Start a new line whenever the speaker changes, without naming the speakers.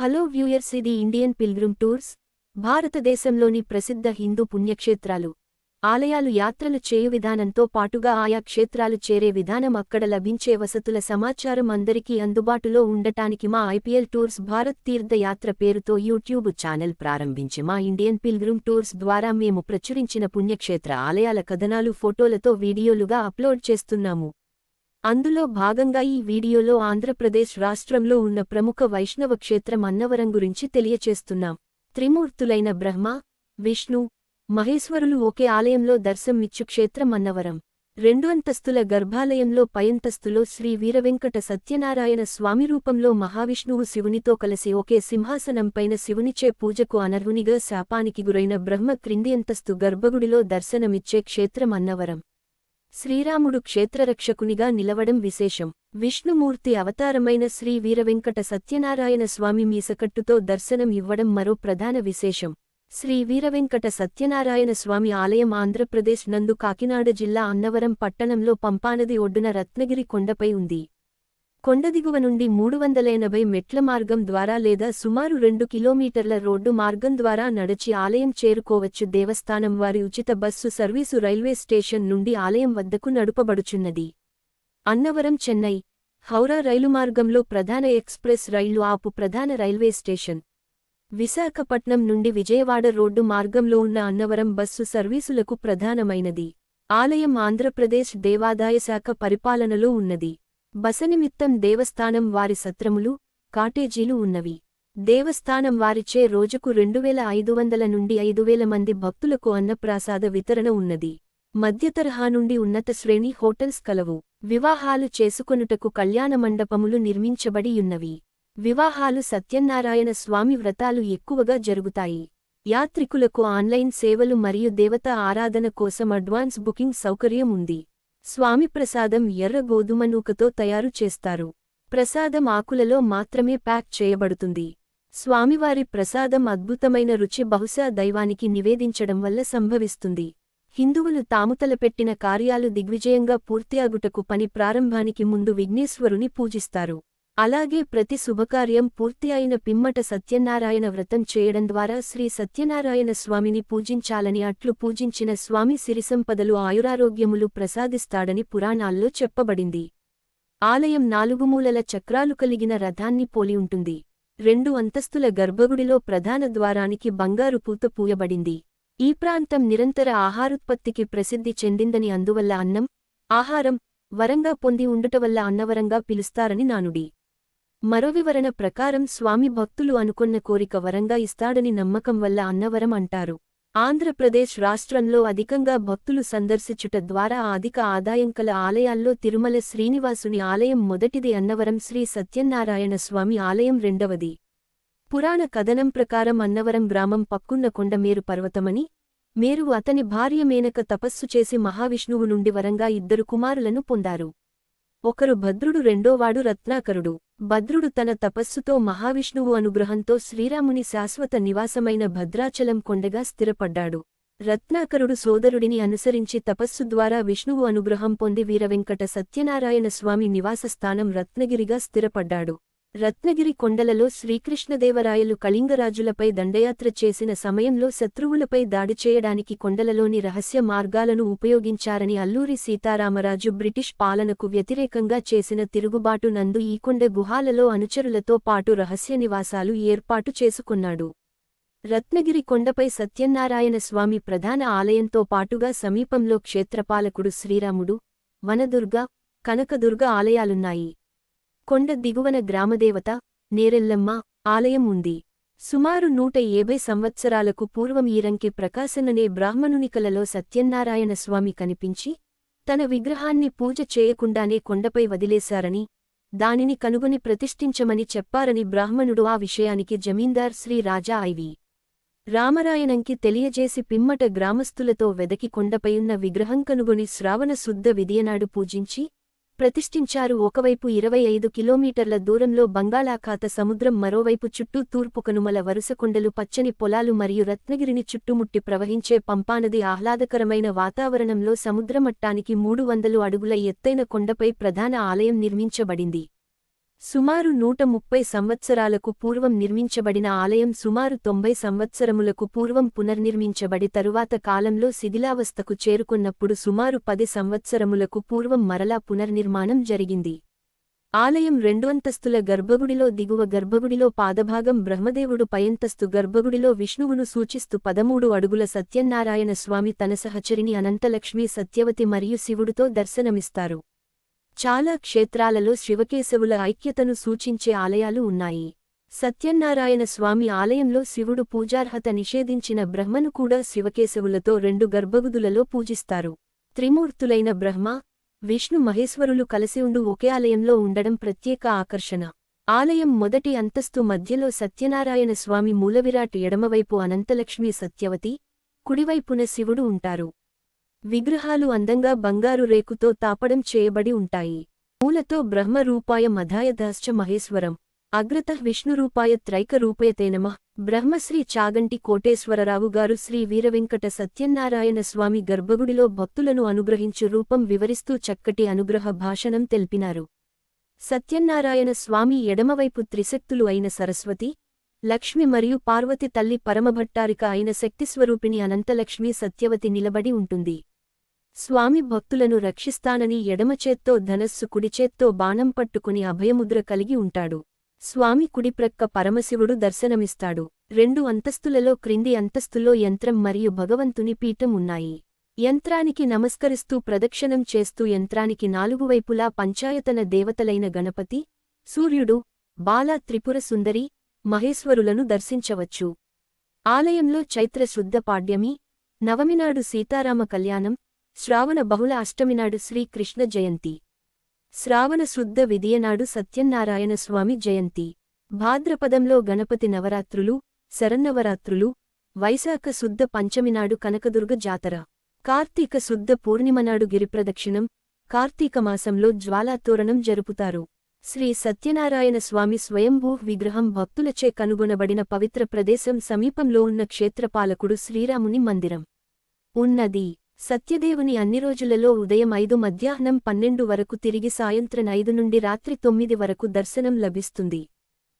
Hello viewers ఇది Indian pilgrim tours భారతదేశంలోని ప్రసిద్ధ హిందూ పుణ్యక్షేత్రాలు. ఆలయాలు యాత్రలు చేయు విధానంతో పాటుగా ఆయా క్షేత్రాలు చేరే విధానం అక్కడ లభించే వసతుల సమాచారం అందరికీ అందుబాటులో ఉండటానికి మా ఐపీఎల్ టూర్స్ భారత్ తీర్థయాత్ర పేరుతో యూట్యూబ్ ఛానల్ ప్రారంభించి మా ఇండియన్ పిల్గ్రిమ్ టూర్స్ ద్వారా మేము ప్రచురించిన పుణ్యక్షేత్ర ఆలయాల కథనాలు ఫోటోలతో వీడియోలుగా అప్లోడ్ చేస్తున్నాము. అందులో భాగంగా ఈ వీడియోలో ఆంధ్రప్రదేశ్ రాష్ట్రంలో ఉన్న ప్రముఖ వైష్ణవ క్షేత్రం అన్నవరం గురించి తెలియచేస్తున్నాం. త్రిమూర్తులైన బ్రహ్మ విష్ణు మహేశ్వరులు ఒకే ఆలయంలో దర్శనమిచ్చు క్షేత్రం అన్నవరం. రెండు అంతస్తుల గర్భాలయంలో పయంతస్తులో శ్రీ వీరవెంకట సత్యనారాయణ స్వామి రూపంలో మహావిష్ణువు శివునితో కలిసి ఒకే సింహాసనంపైన శివునిచే పూజకు అనర్హునిగా శాపానికి గురైన బ్రహ్మ క్రింది అంతస్తు గర్భగుడిలో దర్శనమిచ్చే క్షేత్రం అన్నవరం. శ్రీరాముడు క్షేత్రరక్షకునిగా నిలవడం విశేషం. విష్ణుమూర్తి అవతారమైన శ్రీ వీరవెంకట సత్యనారాయణ స్వామి మీసకట్టుతో దర్శనం ఇవ్వడం మరో ప్రధాన విశేషం. శ్రీ వీరవెంకట సత్యనారాయణ స్వామి ఆలయం ఆంధ్రప్రదేశ్ నందు కాకినాడ జిల్లా అన్నవరం పట్టణంలో పంపానది ఒడ్డున రత్నగిరి కొండపై ఉంది. కొండ దిగువ నుండి మూడు వందల ఎనభై మెట్ల మార్గం ద్వారా లేదా సుమారు రెండు కిలోమీటర్ల రోడ్డు మార్గం ద్వారా నడచి ఆలయం చేరుకోవచ్చు. దేవస్థానం వారి ఉచిత బస్సు సర్వీసు రైల్వే స్టేషన్ నుండి ఆలయం వద్దకు నడుపబడుచున్నది. అన్నవరం చెన్నై. హౌరా రైలు మార్గంలో ప్రధాన ఎక్స్ప్రెస్ రైళ్ళు ఆపు ప్రధాన రైల్వే స్టేషన్. విశాఖపట్నం నుండి విజయవాడ రోడ్డు మార్గంలో ఉన్న అన్నవరం బస్సు సర్వీసులకు ప్రధానమైనది. ఆలయం ఆంధ్రప్రదేశ్ దేవాదాయ శాఖ పరిపాలనలో ఉన్నది. బసనిమిత్తం దేవస్థానం వారి సత్రములు కాటేజీలు ఉన్నవి. దేవస్థానం వారిచే రోజుకు రెండువేల ఐదు వందల నుండి ఐదు వేల మంది భక్తులకు అన్నప్రాసాద వితరణ ఉన్నది. మధ్యతరహా నుండి ఉన్నత శ్రేణి హోటల్స్ కలవు. వివాహాలు చేసుకొనుటకు కళ్యాణ మండపములు నిర్మించబడియున్నవి వివాహాలు సత్యనారాయణ స్వామి వ్రతాలు ఎక్కువగా జరుగుతాయి. యాత్రికులకు ఆన్లైన్ సేవలు మరియు దేవత ఆరాధన కోసం అడ్వాన్స్ బుకింగ్ సౌకర్యం ఉంది. స్వామి ప్రసాదం ఎర్ర గోధుమ నూకతో తయారు చేస్తారు. ప్రసాదం ఆకులలో మాత్రమే ప్యాక్ చేయబడుతుంది. స్వామివారి ప్రసాదం అద్భుతమైన రుచి బహుశా దైవానికి నివేదించడం వల్ల సంభవిస్తుంది. హిందువులు తాము తలపెట్టిన కార్యాలు దిగ్విజయంగా పూర్తియాగుటకు పని ప్రారంభానికి ముందు విఘ్నేశ్వరుని పూజిస్తారు. అలాగే ప్రతి శుభకార్యం పూర్తి అయిన పిమ్మట సత్యనారాయణ వ్రతం చేయడం ద్వారా శ్రీ సత్యనారాయణ స్వామిని పూజించాలని అట్లు పూజించిన స్వామి సిరిసంపదలు ఆయురారోగ్యములు ప్రసాదిస్తాడని పురాణాల్లో చెప్పబడింది. ఆలయం నాలుగుమూలల చక్రాలు కలిగిన రథాన్ని పోలి ఉంటుంది. రెండు అంతస్తుల గర్భగుడిలో ప్రధాన ద్వారానికి బంగారు పూత పూయబడింది. ఈ ప్రాంతం నిరంతర ఆహారోత్పత్తికి ప్రసిద్ధి చెందిందని అందువల్ల అన్నం ఆహారం వరంగా పొంది ఉండుటవల్ల అన్నవరంగా పిలుస్తారని నానుడి. మరో వివరణ ప్రకారం స్వామి భక్తులు అనుకొన్న కోరిక వరంగా ఇస్తాడని నమ్మకం వల్ల అన్నవరం అంటారు. ఆంధ్రప్రదేశ్ రాష్ట్రంలో అధికంగా భక్తులు సందర్శించుట ద్వారా అధిక ఆదాయం కల ఆలయాల్లో తిరుమల శ్రీనివాసుని ఆలయం మొదటిది అన్నవరం శ్రీ సత్యనారాయణ స్వామి ఆలయం రెండవది. పురాణ కథనం ప్రకారం అన్నవరం గ్రామం పక్కున్న కొండమేరు పర్వతమని మేరు అతని భార్య మేనక తపస్సు చేసి మహావిష్ణువు నుండి వరంగా ఇద్దరు కుమారులను పొందారు. ఒకరు భద్రుడు రెండోవాడు రత్నాకరుడు. భద్రుడు తన తపస్సుతో మహావిష్ణువు అనుగ్రహంతో శ్రీరాముని శాశ్వత నివాసమైన భద్రాచలం కొండగా స్థిరపడ్డాడు. రత్నాకరుడు సోదరుడిని అనుసరించి తపస్సు ద్వారా విష్ణువు అనుగ్రహం పొంది వీరవెంకట సత్యనారాయణ స్వామి నివాసస్థానం రత్నగిరిగా స్థిరపడ్డాడు. రత్నగిరి కొండలలో శ్రీకృష్ణదేవరాయలు కళింగరాజులపై దండయాత్ర చేసిన సమయంలో శత్రువులపై దాడి చేయడానికి కొండలలోని రహస్య మార్గాలను ఉపయోగించారని అల్లూరి సీతారామరాజు బ్రిటిష్ పాలనకు వ్యతిరేకంగా చేసిన తిరుగుబాటు నందు ఈ కొండ గుహాలలో అనుచరులతో పాటు రహస్య నివాసాలు ఏర్పాటు చేసుకున్నాడు. రత్నగిరి కొండపై సత్యనారాయణ స్వామి ప్రధాన ఆలయంతో పాటుగా సమీపంలో క్షేత్రపాలకుడు శ్రీరాముడు వనదుర్గ కనకదుర్గ ఆలయాలున్నాయి. కొండ దిగువన గ్రామదేవత నేరెల్లమ్మ ఆలయం ఉంది. సుమారు నూట ఏభై సంవత్సరాలకు పూర్వం ఈరంకి ప్రకాశననే బ్రాహ్మణునికలలో సత్యనారాయణ స్వామి కనిపించి తన విగ్రహాన్ని పూజ చేయకుండానే కొండపై వదిలేశారని దానిని కనుగొని ప్రతిష్ఠించమని చెప్పారని బ్రాహ్మణుడు ఆ విషయానికి జమీందార్ శ్రీ రాజా ఐవి. రామరాయణంకి తెలియజేసి పిమ్మట గ్రామస్థులతో వెదకి కొండపైయున్న విగ్రహం కనుగొని శ్రావణ శుద్ధ పూజించి ప్రతిష్ఠించారు. ఒకవైపు ఇరవై ఐదు కిలోమీటర్ల దూరంలో బంగాళాఖాత సముద్రం మరోవైపు చుట్టూ తూర్పు కనుమల వరుసకొండలు పచ్చని పొలాలు మరియు రత్నగిరిని చుట్టుముట్టి ప్రవహించే పంపానది ఆహ్లాదకరమైన వాతావరణంలో సముద్రమట్టానికి మూడు వందలు అడుగుల ఎత్తైన కొండపై ప్రధాన ఆలయం నిర్మించబడింది. సుమారు నూట ముప్పై సంవత్సరాలకు పూర్వం నిర్మించబడిన ఆలయం సుమారు తొంభై సంవత్సరములకు పూర్వం పునర్నిర్మించబడి తరువాత కాలంలో శిథిలావస్థకు చేరుకున్నప్పుడు సుమారు పది సంవత్సరములకు పూర్వం మరలా పునర్నిర్మాణం జరిగింది. ఆలయం రెండు అంతస్తుల గర్భగుడిలో దిగువ గర్భగుడిలో పాదభాగం బ్రహ్మదేవుడు పయంతస్తు గర్భగుడిలో విష్ణువును సూచిస్తూ పదమూడు అడుగుల సత్యనారాయణ స్వామి తన సహచరిని అనంతలక్ష్మి సత్యవతి మరియు శివుడితో దర్శనమిస్తారు. చాలా క్షేత్రాలలో శివకేశవుల ఐక్యతను సూచించే ఆలయాలు ఉన్నాయి. సత్యనారాయణ స్వామి ఆలయంలో శివుడు పూజార్హత నిషేధించిన బ్రహ్మను కూడా శివకేశవులతో రెండు గర్భగుదులలో పూజిస్తారు. త్రిమూర్తులైన బ్రహ్మ విష్ణు మహేశ్వరులు కలిసి ఉండు ఒకే ఆలయంలో ఉండడం ప్రత్యేక ఆకర్షణ. ఆలయం మొదటి అంతస్తు మధ్యలో సత్యనారాయణ స్వామి మూలవిరాట్ ఎడమవైపు అనంతలక్ష్మి సత్యవతి కుడివైపున శివుడు ఉంటారు. విగ్రహాలు అందంగా బంగారు రేకుతో తాపడం చేయబడి ఉంటాయి. మూలతో బ్రహ్మరూపాయ మధాయదాశ్చ మహేశ్వరం. అగ్రత విష్ణురూపాయ త్రైకరూపయతేనమ బ్రహ్మశ్రీ చాగంటి కోటేశ్వరరావు గారు శ్రీ వీరవెంకట సత్యనారాయణ స్వామి గర్భగుడిలో భక్తులను అనుగ్రహించు రూపం వివరిస్తూ చక్కటి అనుగ్రహ భాషణం తెలిపినారు. సత్యనారాయణ స్వామి ఎడమవైపు త్రిశక్తులు అయిన సరస్వతి లక్ష్మి మరియు పార్వతి తల్లి పరమభట్టారిక అయిన శక్తిస్వరూపిణి అనంతలక్ష్మి సత్యవతి నిలబడి ఉంటుంది. స్వామి భక్తులను రక్షిస్తానని ఎడమచేత్తో ధనస్సు కుడిచేత్తో బాణం పట్టుకుని అభయముద్ర కలిగి ఉంటాడు. స్వామి కుడిప్రక్క పరమశివుడు దర్శనమిస్తాడు. రెండు అంతస్తులలో క్రింది అంతస్తులో యంత్రం మరియు భగవంతుని పీఠం ఉన్నాయి. యంత్రానికి నమస్కరిస్తూ ప్రదక్షిణం చేస్తూ యంత్రానికి నాలుగు వైపులా పంచాయతన దేవతలైన గణపతి సూర్యుడు బాలా త్రిపుర సుందరి మహేశ్వరులను దర్శించవచ్చు. ఆలయంలో చైత్ర శుద్ధ పాడ్యమి నవమినాడు సీతారామ కళ్యాణం శ్రావణ బహుళ అష్టమినాడు శ్రీకృష్ణ జయంతి. శ్రావణ శుద్ధ విదియనాడు సత్యనారాయణ స్వామి జయంతి. భాద్రపదంలో గణపతి నవరాత్రులు శరన్నవరాత్రులు వైశాఖ శుద్ధ పంచమినాడు కనకదుర్గ జాతర. కార్తీక శుద్ధ పూర్ణిమనాడు గిరిప్రదక్షిణం కార్తీక మాసంలో జ్వాలాతోరణం జరుపుతారు. శ్రీ సత్యనారాయణ స్వామి స్వయంభూ విగ్రహం భక్తులచే కనుగొనబడిన పవిత్ర ప్రదేశం సమీపంలో ఉన్న క్షేత్రపాలకుడు శ్రీరాముని మందిరం. ఉన్నది. సత్యదేవుని అన్ని రోజులలో ఉదయం ఐదు మధ్యాహ్నం పన్నెండు వరకు తిరిగి సాయంత్రం ఐదు నుండి రాత్రి తొమ్మిది వరకు దర్శనం లభిస్తుంది.